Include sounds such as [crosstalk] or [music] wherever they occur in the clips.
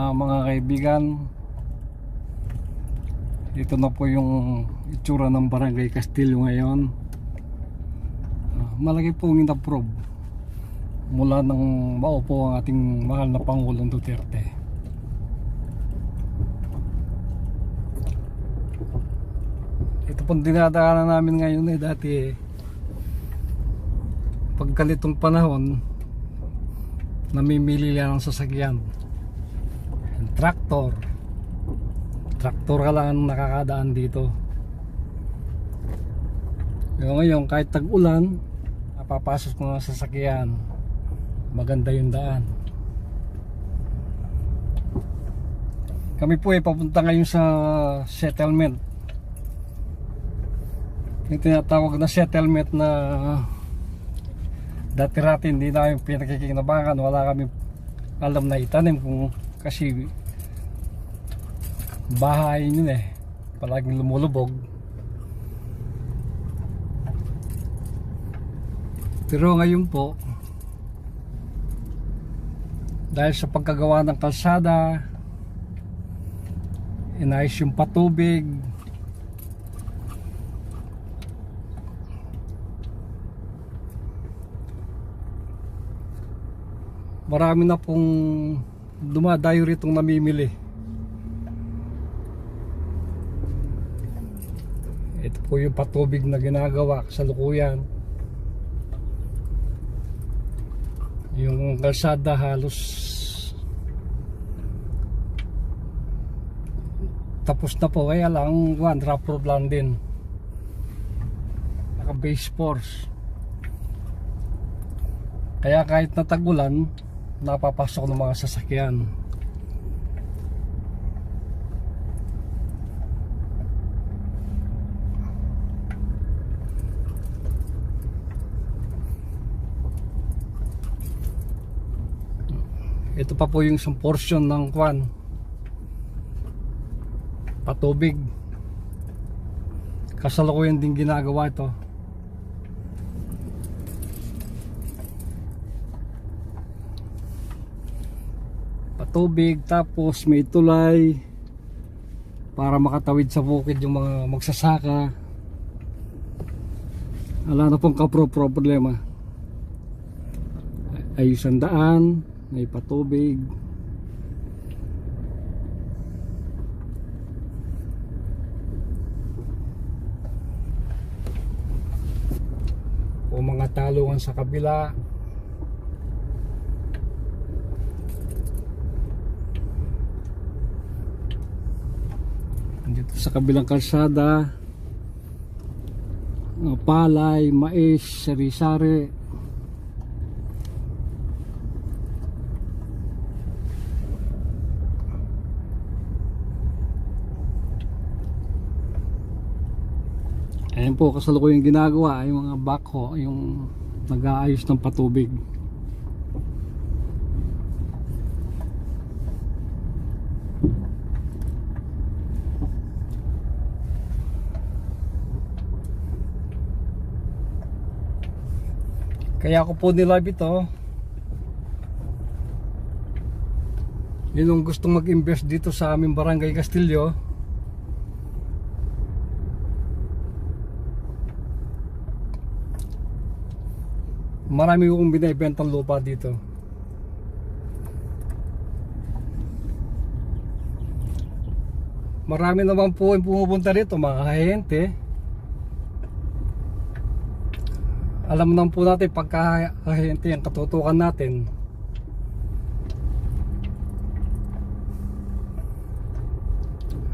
Ah, mga kaibigan, ito na po yung itsura ng Barangay Castillo ngayon. Ah, malaki pong in-approve mula nang maupo ang ating mahal na Pangulong Duterte. Ito pong dinadaanan namin ngayon eh dati pagkalitong panahon namimili lang ng sasakyan Yung traktor. Traktor ka lang ang nakakadaan dito. Pero ngayon kahit tag-ulan napapasok mo ng sasakyan. Maganda yung daan. Kami po ay papunta ngayon sa settlement. Yung tinatawag na settlement na dati-rati hindi namin pinakikinabangan. Wala kami alam na itanim kung kasi bahay yun eh. Palaging lumulubog. Pero ngayon po dahil sa pagkagawa ng kalsada inayos yung patubig marami na pong dumadayo ritong namimili. Ito po yung patubig na ginagawa sa lukuyan yung kalsada halos tapos na po kaya lang one rough road lang din. Naka base force. Kaya kahit natagulan napapasok ng mga sasakyan. Ito pa po yung isang portion ng kwan. Patubig. Kasalukuyan din ginagawa ito patubig tapos may tulay para makatawid sa bukid yung mga magsasaka. Wala na pong kapro problema ayos ang daan may patubig. O mga talungan sa kabila dito sa kabilang kalsada mga palay, mais, sari-sari. Ayan po kasalukuyang ginagawa yung mga backhoe yung nag-aayos ng patubig Kaya ako po nilive ito. Yun ang gustong mag-invest dito sa aming barangay Castillo. Marami kong binibentang lupa dito. Marami naman po yung pumupunta rito mga kahente alam naman po natin pagka kahente ang katutukan natin.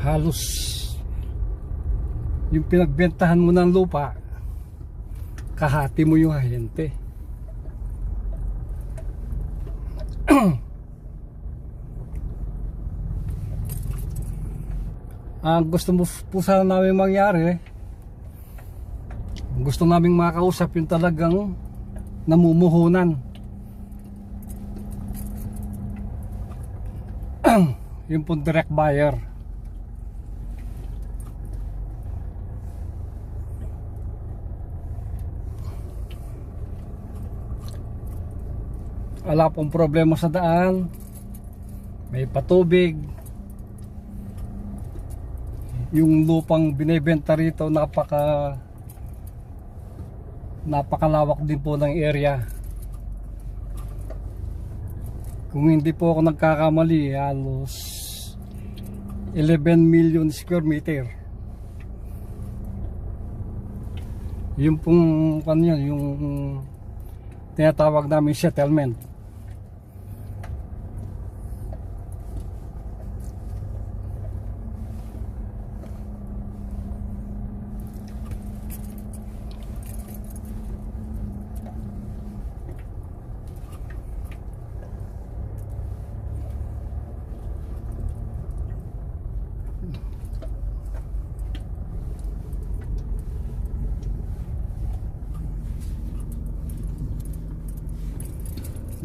Halos yung pinagbentahan mo ng lupa kahati mo yung ahente. [clears throat] Ang gusto mo po sana namin mangyari gusto naming makausap yung talagang namumuhunan. [clears throat] Yung po direct buyer. Wala pong problema sa daan. May patubig. Yung lupang binebenta rito napaka napakalawak din po ng area. Kung hindi po ako nagkakamali, halos 11 million square meter. Yung pong kanyan, yung tinatawag namin settlement.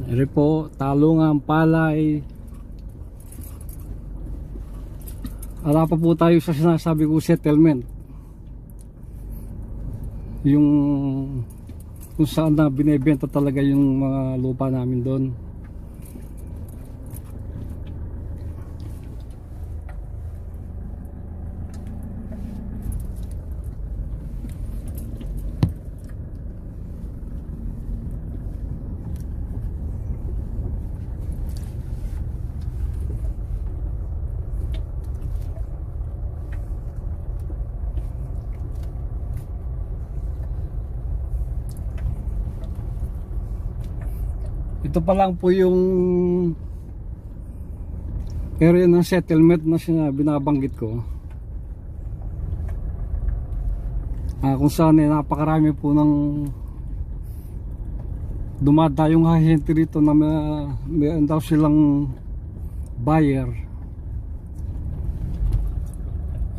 Ere po, talungan, palay. Ala pa po tayo sa sinasabi ko settlement. Yung kung saan na binebenta talaga yung mga lupa namin doon. Ito pa lang po yung area ng settlement na sinabi binabanggit ko. Ah, kung saan eh, napakarami po ng dumadayong hahente rito na may, mayroon daw silang buyer.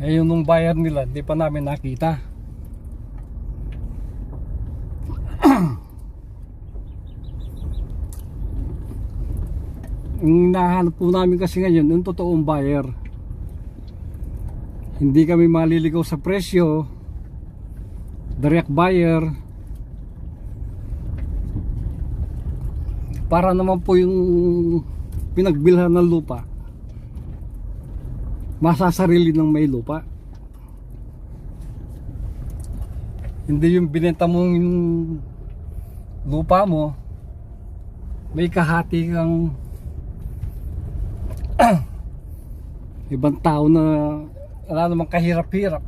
Eh yun nung buyer nila, di pa namin nakita. Nahanap po namin kasi ngayon, yung totoong buyer. Hindi kami maliligaw sa presyo. Direct buyer. Para naman po yung pinagbilhan ng lupa. Masasarili ng may lupa. Hindi yung binenta mo yung lupa mo. May kahati kang [clears throat] ibang tao na wala namang kahirap-hirap.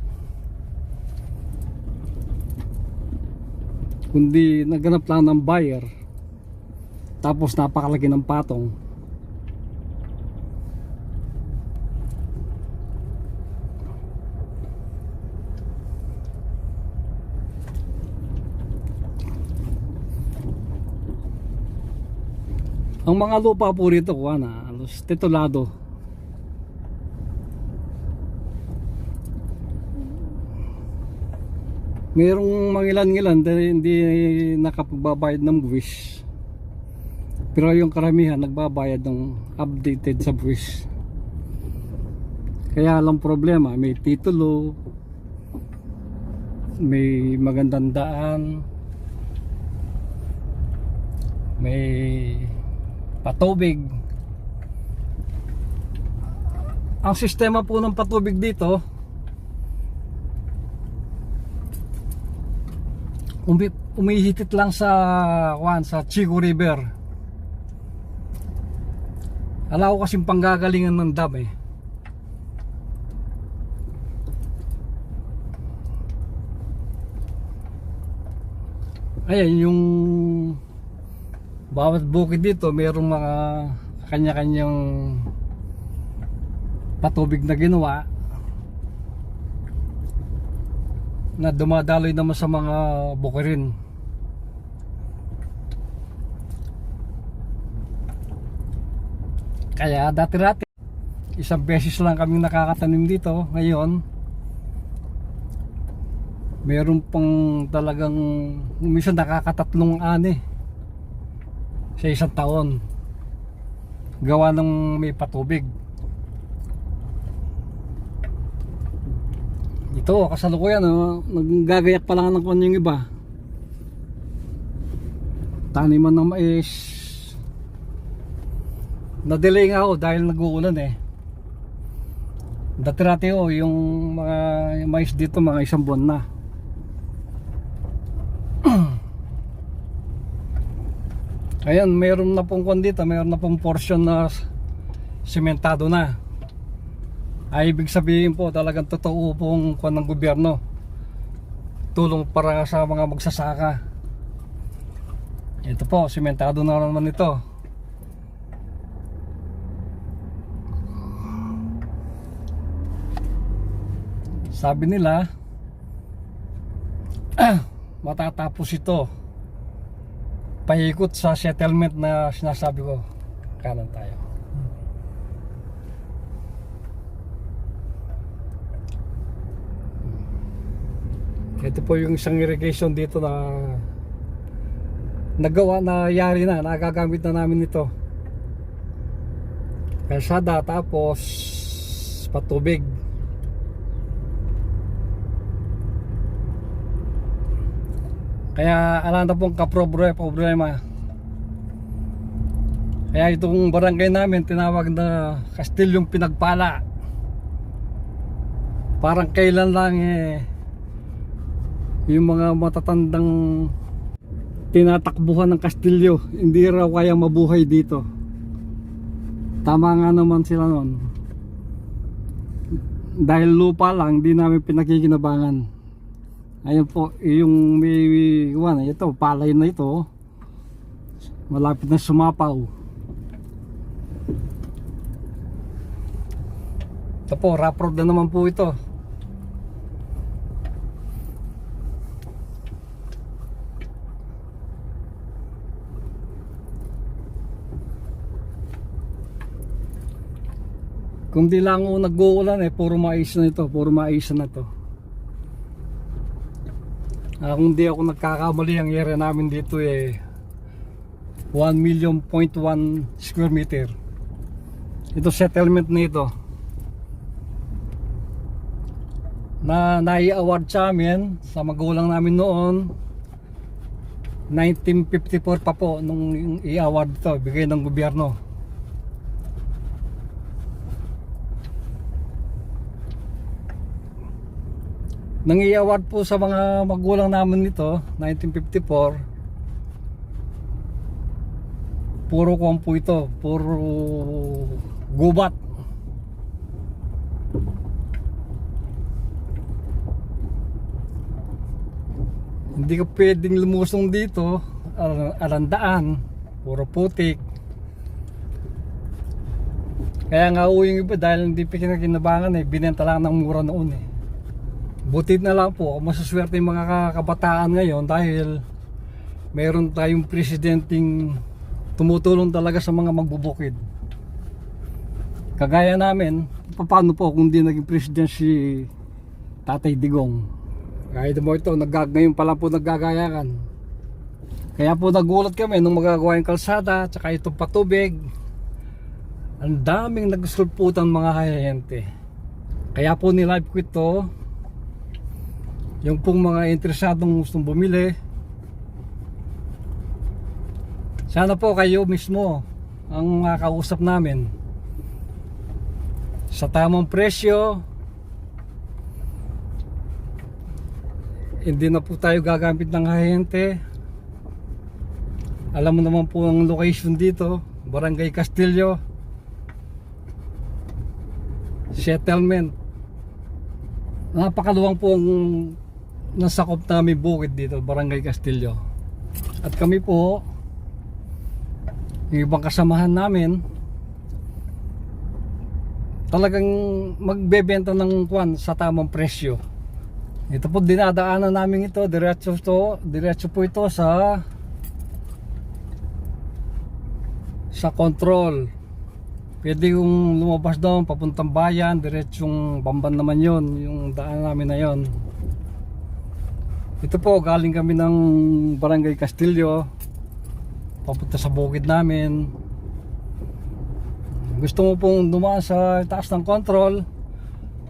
Kundi naganap lang ng buyer tapos napakalaki ng patong. Ang mga lupa po rito kuha na halos titulado Mayroong mangilan-ngilan dahil hindi nakapagbabayad ng buwis. Pero yung karamihan nagbabayad ng updated sa buwis. Kaya lang problema, may titulo, may magandang daan, may patubig. Ang sistema po ng patubig dito, umi umihitit lang sa kuan sa Chico River. Ala ko kasing panggagalingan ng dam eh. Ayan yung bawat bukid dito mayroong mga kanya-kanyang patubig na ginawa na dumadaloy naman sa mga bukirin. Kaya dati-dati isang beses lang kaming nakakatanim dito. Ngayon meron pang talagang minsan nakakatatlong ani sa isang taon gawa ng may patubig ito kasalukuyan oh, naggagayak pa lang ng kwan yung iba taniman ng mais Na-delay nga ako dahil nag-uulan eh. Dati-dati oh, yung mga yung mais dito mga isang buwan na. [clears throat] Ayan, mayroon na pong kwan dito, mayroon na pong portion na sementado na. Ay ibig sabihin po talagang totoo pong kwan ng gobyerno. Tulong para sa mga magsasaka. Ito po, sementado na naman ito. Sabi nila, ah, [clears throat] matatapos ito. Paikot sa settlement na sinasabi ko. Kanan tayo. Ito po yung isang irrigation dito na nagawa na yari na, nagagamit na namin ito. Kalsada tapos patubig. Kaya alam na pong kaprobre problema. Kaya itong barangay namin tinawag na Kastilyong Pinagpala. Parang kailan lang eh yung mga matatandang tinatakbuhan ng Kastilyo hindi raw kaya mabuhay dito. Tama nga naman sila noon. Dahil lupa lang, hindi namin pinakikinabangan. Ayun po, yung may iwan, ito, palay na ito. Malapit na sumapaw. Ito po, road na naman po ito. Kung di lang ako nag-uulan eh, puro mais na ito, puro mais na to. Ah, kung di ako nagkakamali, ang area namin dito eh 1 million point 1 square meter. Ito settlement na ito. Na nai-award sa amin sa magulang namin noon 1954 pa po nung i-award ito, bigay ng gobyerno. Nang i-award po sa mga magulang namin nito, 1954, puro kwan po ito, puro gubat. Hindi ka pwedeng lumusong dito, alandaan, puro putik. Kaya nga uwi yung iba dahil hindi pa kinakinabangan eh, binenta lang ng mura noon eh. Butit na lang po, masuswerte yung mga kabataan ngayon dahil meron tayong presidenting tumutulong talaga sa mga magbubukid. Kagaya namin, paano po kung di naging president si Tatay Digong? Kahit mo ito, naggag ngayon pa lang po naggagayakan. Kaya po nagulat kami nung magagawa yung kalsada, tsaka itong patubig. Ang daming nagsulputan mga hayente. Kaya po nilive ko ito, yung pong mga interesadong gustong bumili sana po kayo mismo ang makakausap namin sa tamang presyo. Hindi na po tayo gagamit ng ahente. Alam mo naman po ang location dito Barangay Castillo. Settlement. Napakaluwang po ang nasakop namin bukid dito, Barangay Castillo. At kami po, yung ibang kasamahan namin, talagang magbebenta ng kwan sa tamang presyo. Ito po dinadaanan namin ito, diretso to, diretso po ito sa sa control. Pwede yung lumabas doon, papuntang bayan, diretsong bamban naman yon yung daan namin na yon. Ito po, galing kami ng Barangay Castillo. Papunta sa bukid namin. Gusto mo pong dumaan sa taas ng control.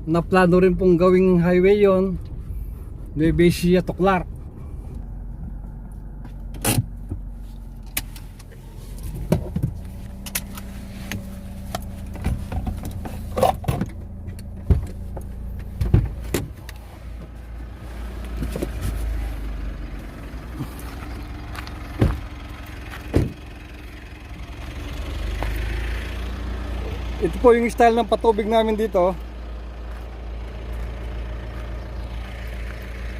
Na plano rin pong gawing highway yon. Nueva Ecija to Clark. Po yung style ng patubig namin dito.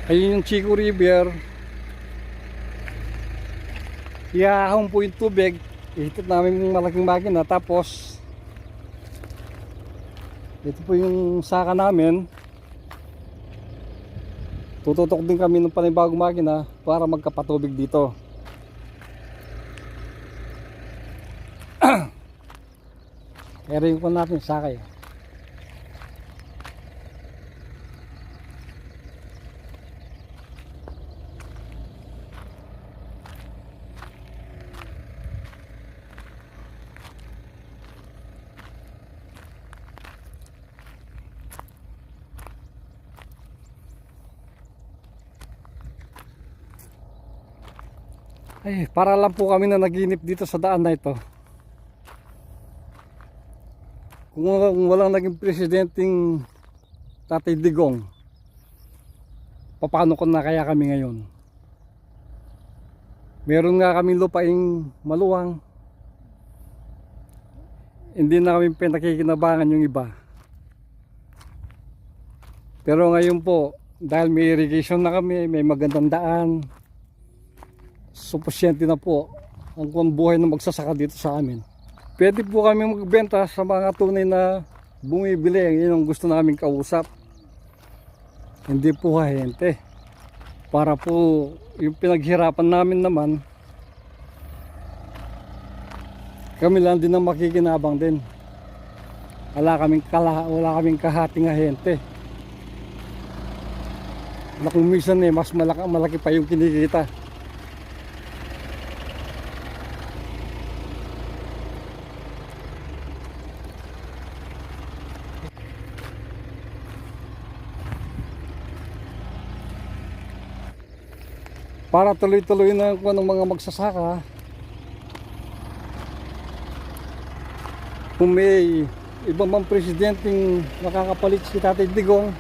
Ayun yung Chico River. Iahon po yung tubig. Ihitot namin yung malaking makina. Tapos, ito po yung saka namin. Tututok din kami ng panibagong makina para magkapatubig dito. Kaya ko natin sakay. Ay, para lang po kami na naginip dito sa daan na ito. Kung, kung walang naging presidenteng Tatay Digong, paano ko na kaya kami ngayon? Meron nga kami lupaing maluwang. Hindi na kami pinakikinabangan yung iba. Pero ngayon po, dahil may irrigation na kami, may magandang daan, suposyente na po ang buhay na magsasaka dito sa amin. Pwede po kami magbenta sa mga tunay na bumibili. Yun ang gusto namin kausap. Hindi po hahente. Para po yung pinaghirapan namin naman, kami lang din ang makikinabang din. Wala kaming, kala, wala kaming kahating ahente. Na kung minsan eh, mas malaki, malaki pa yung kinikita. Para tuloy-tuloy na kung ng mga magsasaka. Kung may ibang mang presidenteng nakakapalit si Tatay Digong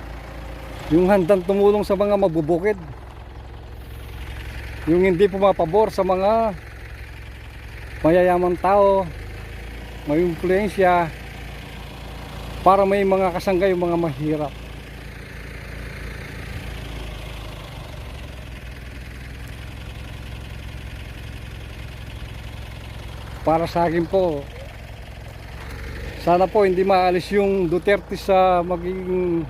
yung handang tumulong sa mga mabubukid. Yung hindi pumapabor sa mga mayayamang tao may impluensya para may mga kasangga yung mga mahirap para sa akin po sana po hindi maalis yung Duterte sa magiging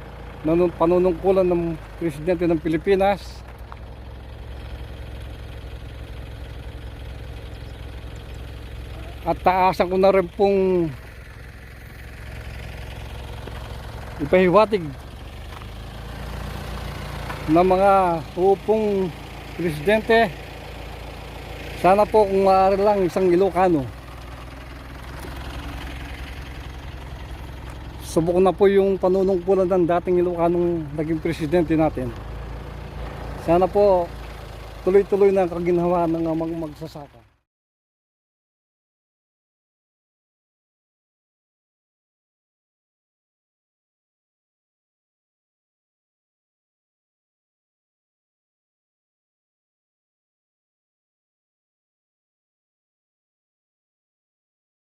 panunungkulan ng presidente ng Pilipinas. At taasan ko na rin pong ipahiwatig ng mga upong presidente sana po kung maaari lang isang Ilocano. Subok na po yung panunungkulan ng dating Ilocanong naging presidente natin. Sana po tuloy-tuloy na ang kaginhawa ng mga magsasaka.